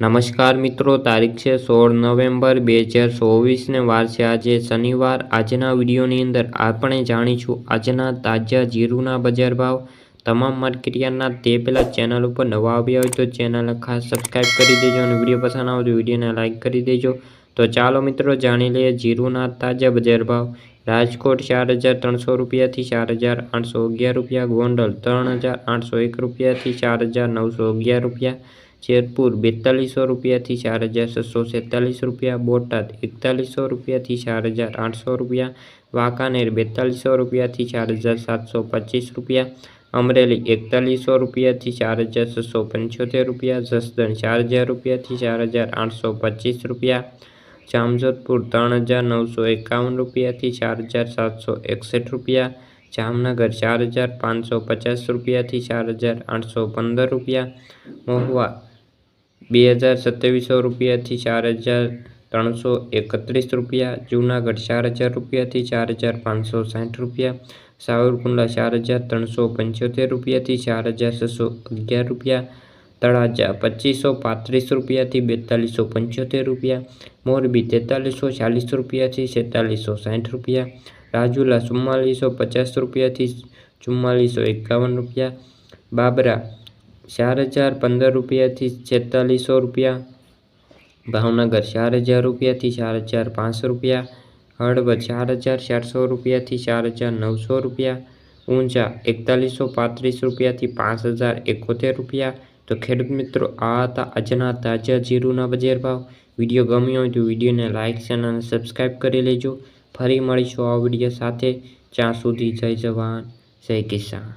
નમસ્કાર મિત્રો, તારીખ છે સોળ નવેમ્બર બે હજાર ચોવીસને વાર છે આજે શનિવાર. આજના વિડીયોની અંદર આપણે જાણીશું આજના તાજા જીરુના બજાર ભાવ. તમામ માર્કેટિયાના તે પહેલાં ચેનલ ઉપર નવા આવ્યા હોય તો ચેનલ ખાસ સબસ્ક્રાઈબ કરી દેજો અને વીડિયો પસંદ આવે તો વિડીયોને લાઇક કરી દેજો. તો ચાલો મિત્રો, જાણી લઈએ જીરુના તાજા બજાર ભાવ. રાજકોટ ચાર હજાર ત્રણસો રૂપિયાથી ચાર હજાર આઠસો અગિયાર રૂપિયા, ગોંડલ ત્રણ હજાર આઠસો એક રૂપિયાથી ચાર હજાર નવસો અગિયાર રૂપિયા, જેતપુર બેતાલીસો રૂપિયાથી ચાર હજાર છસો સેતાલીસ રૂપિયા, બોટાદ એકતાલીસો રૂપિયાથી ચાર હજાર આઠસો રૂપિયા, વાંકાનેર બેતાલીસો રૂપિયાથી ચાર હજાર સાતસો પચીસ રૂપિયા, અમરેલી એકતાલીસો રૂપિયાથી ચાર હજાર છસો પંચોતેર રૂપિયા, જસદણ ચાર હજાર રૂપિયાથી ચાર હજાર આઠસો પચીસ રૂપિયા જામજોધપુર ત્રણ હજાર નવસો એકાવન રૂપિયાથી ચાર હજાર સાતસો એકસઠ રૂપિયા, જામનગર ચાર હજાર પાંચસો પચાસ રૂપિયાથી ચાર હજાર આઠસો પંદર રૂપિયા, મહુવા બે હજાર સત્યાવીસો રૂપિયાથી ચાર હજાર ત્રણસો એકત્રીસ રૂપિયા, જૂનાગઢ ચાર હજાર રૂપિયાથી ચાર હજાર પાંચસો સાઠ રૂપિયા, સાવરકુંડલા ચાર હજાર ત્રણસો પંચોતેર રૂપિયાથી ચાર હજાર છસો અગિયાર રૂપિયા તળાજા પચીસો પાંત્રીસ રૂપિયાથી બેતાલીસો પંચોતેર રૂપિયા, મોરબી તેતાલીસો ચાલીસ રૂપિયાથી છેતાલીસો સાઠ રૂપિયા, રાજુલા ચુમ્માલીસો પચાસ રૂપિયાથી ચુમ્માલીસો એકાવન રૂપિયા, બાબરા ચાર હજાર પંદર રૂપિયાથી છેતાલીસો રૂપિયા, ભાવનગર ચાર હજાર રૂપિયાથી ચાર હજાર પાંચસો રૂપિયા, હળવદ ચાર હજાર ચારસો રૂપિયાથી ચાર હજાર નવસો રૂપિયા, ઊંઝા એકતાલીસો પાંત્રીસ રૂપિયાથી પાંચ હજાર એકોતેર રૂપિયા તો ખેડૂત મિત્રો, આ હતા આજના તાજા જીરુના બજાર ભાવ. વીડિયો ગમ્યો હોય તો વિડીયોને લાઇક ચેનલ અને સબસ્ક્રાઈબ કરી લેજો. ફરી મળીશું આ વીડિયો સાથે. જ્યાં સુધી જય જવાન, જય કિસાન.